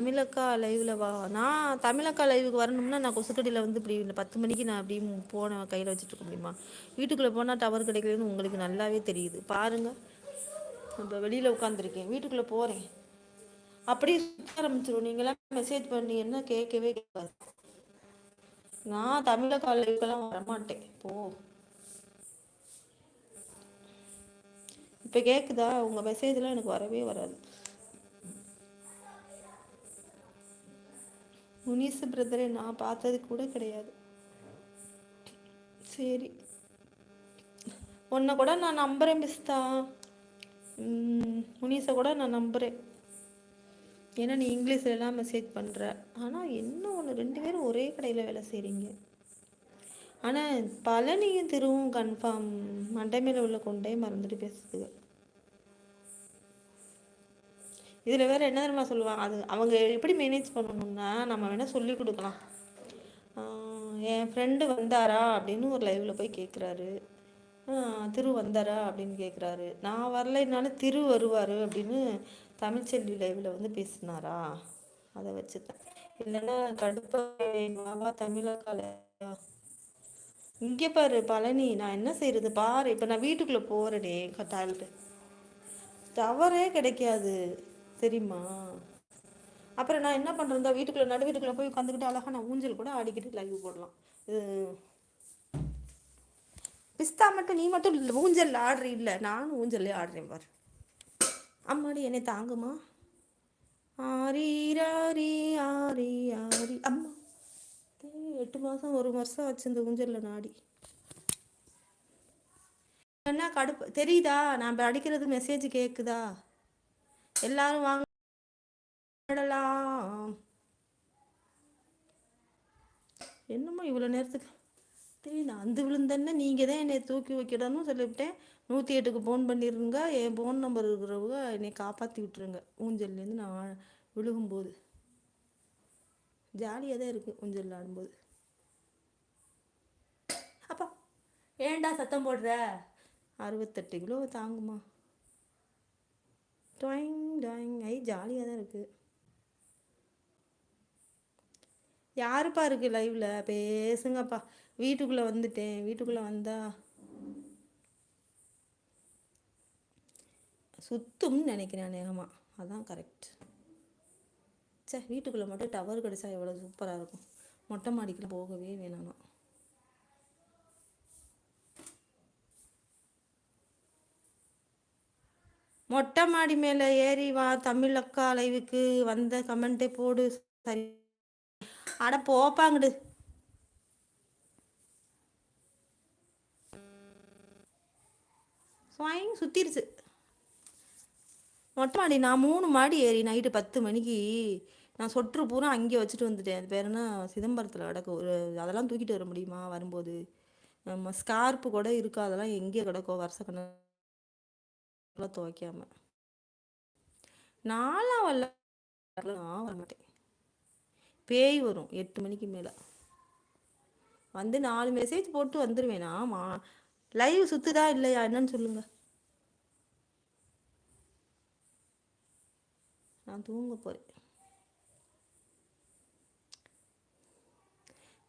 தமிழக்கா லைவில் வா. நான் தமிழக்கா லைவுக்கு வரணும்னா நான் கொசுக்கடியில் வந்து இப்படி இந்த பத்து மணிக்கு நான் அப்படி போன கையில் வச்சுட்டு இருக்க முடியுமா? வீட்டுக்குள்ளே போனால் டவர் கிடைக்கலன்னு உங்களுக்கு நல்லாவே தெரியுது. பாருங்கள் இப்போ வெளியில் உட்காந்துருக்கேன் வீட்டுக்குள்ளே போகிறேன் அப்படியே சுத்த ஆரம்பிச்சிடும் நீங்களாம் மெசேஜ் பண்ணி என்ன கேட்கவே கேட்காது. நான் தமிழக்கா லைவுக்கெல்லாம் வரமாட்டேன். போ. இப்போ கேட்குதா உங்கள் மெசேஜ்லாம் எனக்கு வரவே வராது. முனிசு பிரதரை நான் பார்த்தது கூட கிடையாது. சரி. உன்னை கூட நான் நம்புகிறேன் மிஸ்தா. முனிஸை கூட நான் நம்புகிறேன் ஏன்னா நீ இங்கிலீஷில் எல்லாம் மெசேஜ் பண்ணுற ஆனால் என்ன ஒன்று ரெண்டு பேரும் ஒரே கடையில் வேலை செய்கிறீங்க ஆனால் பழனியும் திருவும் கன்ஃபார்ம் மண்டை மேலே உள்ள கொண்டே மறந்துட்டு பேசுதுங்க இதில் வேறு என்ன தெரியுமா சொல்லுவாங்க? அது அவங்க எப்படி மேனேஜ் பண்ணணும்னா நம்ம வேணால் சொல்லி கொடுக்கலாம். என் ஃப்ரெண்டு வந்தாரா அப்படின்னு ஒரு லைவில் போய் கேட்குறாரு திரு வந்தாரா அப்படின்னு கேட்குறாரு நான் வரலைனாலும் திரு வருவார் அப்படின்னு தமிழ்ச்செல்வி லைவில் வந்து பேசினாரா? அதை வச்சுதான். இல்லைன்னா கடுப்பாவா தமிழக்கால இங்கே பாரு பழனி நான் என்ன செய்கிறது பாரு இப்போ நான் வீட்டுக்குள்ளே போகிறேனே கட்டால்ட்டு டவரே கிடைக்காது. தெரியுமா? அப்புறம் நான் என்ன பண்ணுறேன் வீட்டுக்குள்ளே நடு வீட்டுக்குள்ளே போய் உட்காந்துக்கிட்டு அழகாக நான் ஊஞ்சல் கூட ஆடிக்கிட்டு லைவ் போடலாம். இது பிஸ்தா மட்டும் நீ மட்டும் ஊஞ்சல் ஆடுறீ இல்லை நானும் ஊஞ்சல்லே ஆடுறேன் பாரு. அம்மாடி என்னை தாங்குமா? ஆரி ஆரி ஆரி ஆரி. அம்மா எட்டு மாதம் ஒரு வருஷம் வச்சு இந்த ஊஞ்சலில் நாடி. என்ன கடுப்பு தெரியுதா? நான் அடிக்கிறது மெசேஜ் கேட்குதா எல்லாரும் வாங்க. என்னமோ இவ்வளோ நேரத்துக்கு? தெரியும் அந்த விழுந்தேன்னு நீங்கள் தான் என்னை தூக்கி வைக்கிடணும் சொல்லிவிட்டேன். நூற்றி எட்டுக்கு ஃபோன் பண்ணிடுங்க என் ஃபோன் நம்பர் இருக்கிறவங்க என்னை காப்பாற்றி விட்டுருங்க. ஊஞ்சல்லேருந்து நான் விழுகும்போது. ஜாலியாக தான் இருக்குது ஊஞ்சல் ஆடும்போது. அப்பா ஏண்டா சத்தம் போடுற? அறுபத்தெட்டு கிலோ தாங்குமா. டாயிங் டாயிங் ஐ ஜாலியாக தான் இருக்குது யாருப்பா இருக்குது லைவில் பேசுங்கப்பா. வீட்டுக்குள்ளே வந்துட்டேன். வீட்டுக்குள்ளே வந்தா சுத்தும்னு நினைக்கிறேன் நேகமாக அதான் கரெக்ட் சே வீட்டுக்குள்ளே மட்டும் டவர் கிடச்சா எவ்வளோ சூப்பராக இருக்கும். மொட்டை மாடிக்கெலாம் போகவே வேணாம். மொட்டை மாடி மேலே ஏறி வா தமிழ் அக்கா லைவுக்கு வந்த கமெண்ட்டே போடு. சரி. அட போப்பாங்கடு. ஸ்வாயிங் சுற்றிருச்சு மொட்டை மாடி நான் மூணு மாடி ஏறி நைட்டு பத்து மணிக்கு நான் சொற்று பூரா அங்கேயே வச்சுட்டு வந்துட்டேன். அது பேர் என்ன? சிதம்பரத்தில் கிடக்கும் ஒரு அதெல்லாம் தூக்கிட்டு வர முடியுமா வரும்போது? ஸ்கார்ப்பு கூட இருக்கா? அதெல்லாம் எங்கே கிடக்கும்? வருஷக்கணக்கு. துவைக்காம. நாலாம் வரல நான் வரமாட்டேன் பேய் வரும் எட்டு மணிக்கு மேலே. வந்து நாலு மெசேஜ் போட்டு வந்துடுவேன் ஆமா லைவ் சுத்துதா இல்லையா என்னன்னு சொல்லுங்க. நான் தூங்க போறேன்.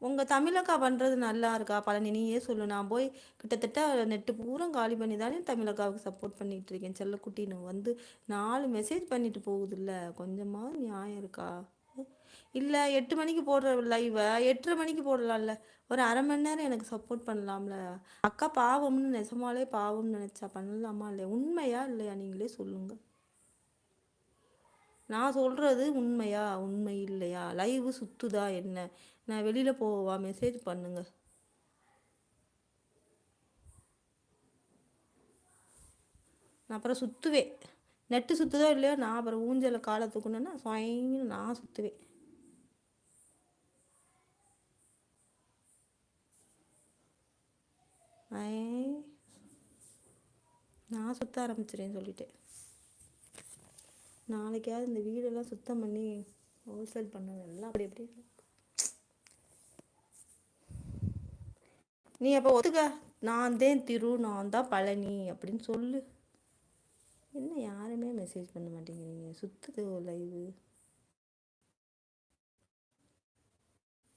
உங்கள் தமிழக்கா பண்ணுறது நல்லா இருக்கா? பழனி நீயே சொல்லு. நான் போய் கிட்டத்தட்ட நெட்டு பூரா காலி பண்ணி தானே தமிழக்காவுக்கு சப்போர்ட் பண்ணிகிட்டு இருக்கேன். செல்லக்குட்டின்னு வந்து நாலு மெசேஜ் பண்ணிட்டு போகுது இல்லை கொஞ்சமாக நியாயம் இருக்கா? இல்லை எட்டு மணிக்கு போடுற லைவை எட்டரை மணிக்கு போடலாம்ல. ஒரு அரை மணி நேரம் எனக்கு சப்போர்ட் பண்ணலாம்ல. அக்கா பாவம்னு நெசமாலே பாவம்னு நினச்சா பண்ணலாமா இல்லையா? உண்மையா இல்லையா? நீங்களே சொல்லுங்கள் நான் சொல்கிறது உண்மையா? உண்மை இல்லையா? லைவு சுத்துதா என்ன? நான் வெளியில் போவா? மெசேஜ் பண்ணுங்க. நான் அப்புறம் சுற்றுவேன் நெட்டு சுற்றுதோ இல்லையோ நான் அப்புறம் ஊஞ்சலை காலை தூக்கணுன்னா சுவைன்னு நான் சுற்றுவேன் நான் சுற்ற ஆரம்பிச்சிடேன்னு சொல்லிட்டேன். நாளைக்காவது இந்த வீடெல்லாம் சுத்தம் பண்ணி ஹோல்சேல் பண்ண எல்லாம் அப்படி எப்படி நீ அப்போ ஒத்துக்க. நான் தான் திரு நான் தான் பழனி அப்படின்னு சொல்லு. என்ன யாருமே மெசேஜ் பண்ண மாட்டேங்கிறீங்க? சுத்துது லைவு